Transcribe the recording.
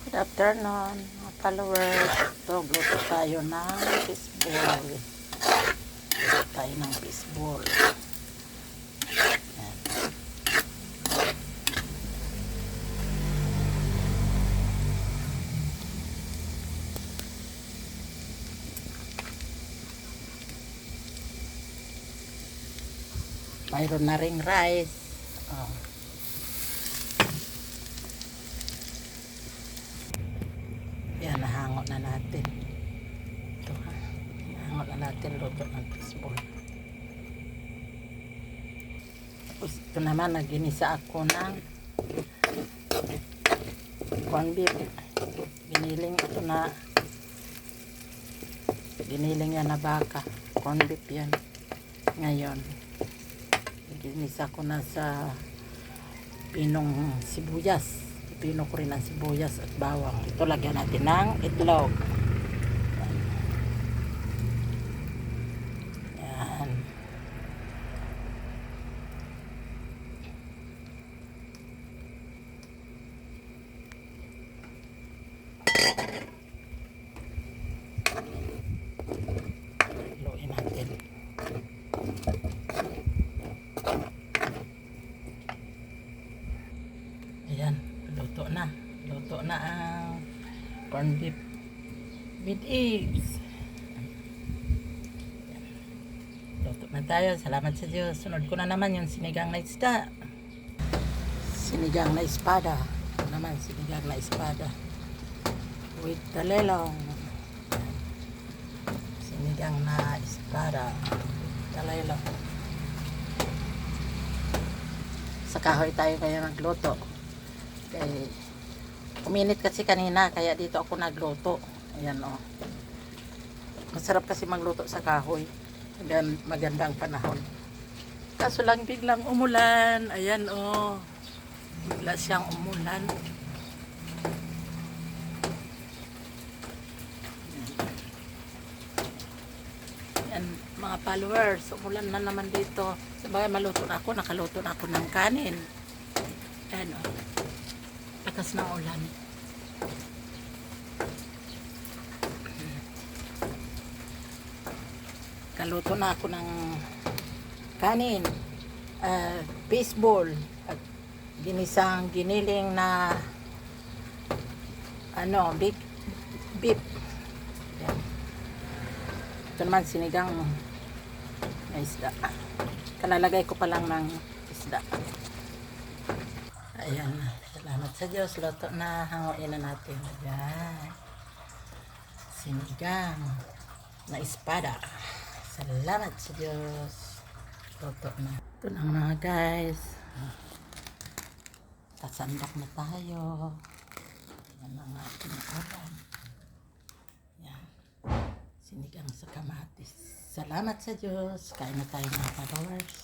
Good afternoon, mga followers. Ito, gluto tayo ng fishball. Gluto tayo ng fishball. Mayroon na ring rice. Oh. Yan, nahangot na natin. Ito ha. Nahangot na natin luto ng fishball. Tapos ito naman, naginisa ako ng corn beef. Giniling ito na giniling yan na baka. Corn beef yan. Ngayon, ginisa ko na sa pinong sibuyas. Pino ko rin ang sibuyas at bawang. Ito lagyan natin ng itlog. Yan. Haluin natin. Luto na. Luto na ang corned beef with eggs. Luto na tayo. Salamat sa Diyos. Sunod ko na naman yung sinigang na isda. Sinigang na espada. Ito naman, sinigang na espada. With talelong. Sinigang na espada. Talelong. Sa kahoy tayo kaya nagluto. Kay uminit kasi kanina kaya dito ako nagluto. Ayan oh. Masarap kasi magluto sa kahoy. Ayan, magandang panahon. Kaso lang biglang umulan. Ayan oh. Bigla siyang umulan. Ayan, mga followers, umulan na naman dito. Sabagay maluto na ako, nakaluto na ako ng kanin. Lakas ng ulan. Kaluto na ako ng kanin, uh, baseball, at ginisang giniling na ano, big beef. Yan. Ito naman sinigang na isda. Kalalagay ko pa lang ng isda. Ayan. Salamat sa Diyos. Luto na. Hanguin na natin. Ayan. Sinigang na espada. Salamat sa Diyos. Luto na. Ito na mga guys. Tasandak na tayo. Yan ang ating ulam. Yan. Sinigang sa kamatis. Salamat sa Diyos. Kain na tayo mga followers.